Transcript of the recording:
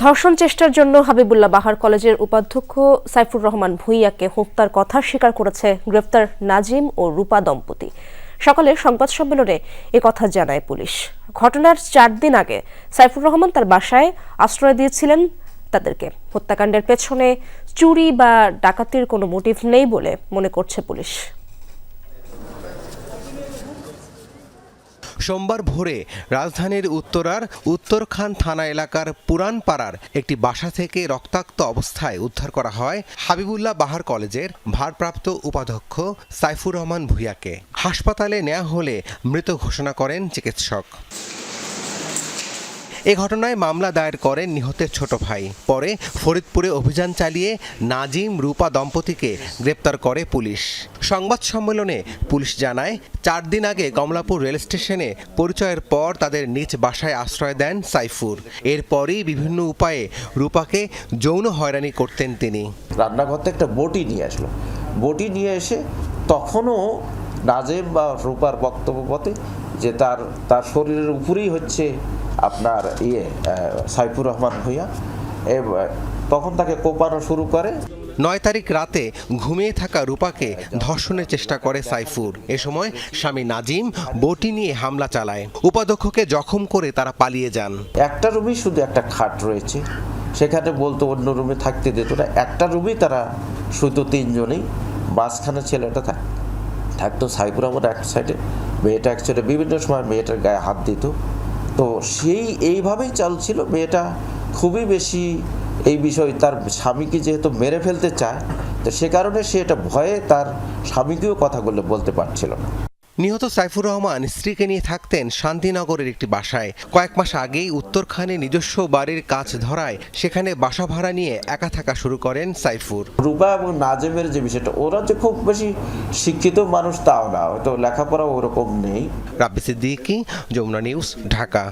ধর্ষণ চেষ্টার জন্য হাবিবুল্লাহ বাহার কলেজের উপাধ্যক্ষ সাইফুর রহমান ভুইয়াকে হত্যার কথা স্বীকার করেছে গ্রেফতার নাজিম ও রূপা দম্পতি। সকালে সংবাদ সম্মেলনে কথা জানায় পুলিশ। ঘটনার চার দিন আগে সাইফুর রহমান তার বাসায় আশ্রয় দিয়েছিলেন তাদেরকে। হত্যাকাণ্ডের পেছনে চুরি বা ডাকাতির কোনো মোটিভ নেই বলে মনে করছে পুলিশ। সোমবার ভোরে রাজধানীর উত্তরার উত্তরখান থানা এলাকার পুরানপাড়ার একটি বাসা থেকে রক্তাক্ত অবস্থায় উদ্ধার করা হয় হাবিবুল্লাহ বাহার কলেজের ভারপ্রাপ্ত উপাধ্যক্ষ সাইফুর রহমান ভূঁইয়াকে। হাসপাতালে নেওয়া হলে মৃত ঘোষণা করেন চিকিৎসক। এ ঘটনায় মামলা দায়ের করেন নিহতের ছোট ভাই। পরে ফরিদপুরে অভিযান চালিয়ে নাজিম রূপা দম্পতিকে গ্রেপ্তার করে পুলিশ। সংবাদ সম্মেলনে পুলিশ জানায়, চার দিন আগে কমলাপুর রেল স্টেশনে পরিচয়ের পর তাদের নিজ বাসায় আশ্রয় দেন সাইফুর। এরপরই বিভিন্ন উপায়ে রূপাকে যৌন হয়রানি করতেন তিনি। রান্নাঘর থেকে একটা বটি নিয়ে আসলো। বটি নিয়ে এসে তখনও নাজেম বা রূপার বক্তব্য পথে যে তার তার শরীরের উপরেই হচ্ছে আপনার ইয়ে সাইফুর রহমান ভূঁইয়া। তখন তাকে কোপানো শুরু করে। নয় তারিখ রাতে ঘুমিয়ে থাকা রূপাকে ধর্ষণের চেষ্টা করে সাইফুর। এ সময় স্বামী নাজিম বটি নিয়ে হামলা চালায়। উপাধ্যক্ষকে জখম করে তারা পালিয়ে যান। একটা রুমেই শুধু একটা খাট রয়েছে। সেখানে বলতো অন্য রুমে থাকতে দিত না। একটা রুমেই তারা শুধু তিনজনেই। মাঝখানে ছেলেটা থাক থাকতো সাইফুর রহমান এক সাইডে মেয়েটা এক সাইডে বিভিন্ন সময় মেয়েটার গায়ে হাত দিত। তো সেই এইভাবেই চলছিল। মেয়েটা খুবই বেশি এই বিষয়, তার স্বামীকে যেহেতু মেরে ফেলতে চায়, তো সে কারণে সে এটা ভয়ে তার স্বামীকেও কথাগুলো বলতে পারছিল না। নিহত সাইফুর রহমান স্ত্রীকে নিয়ে থাকতেন শান্তিনগরের একটি বাসায়। কয়েক মাস আগেই উত্তরখানে নিজস্ব বাড়ির কাজ ধরায় সেখানে বাসা ভাড়া নিয়ে একা থাকা শুরু করেন সাইফুর। রুবা এবং নাজেমের যে বিষয়টা ওরা যে খুব বেশি শিক্ষিত মানুষ তাও না হয়তো লেখাপড়া ওরকম নেই। রাব্বি সিদ্দিকি যমুনা নিউজ ঢাকা।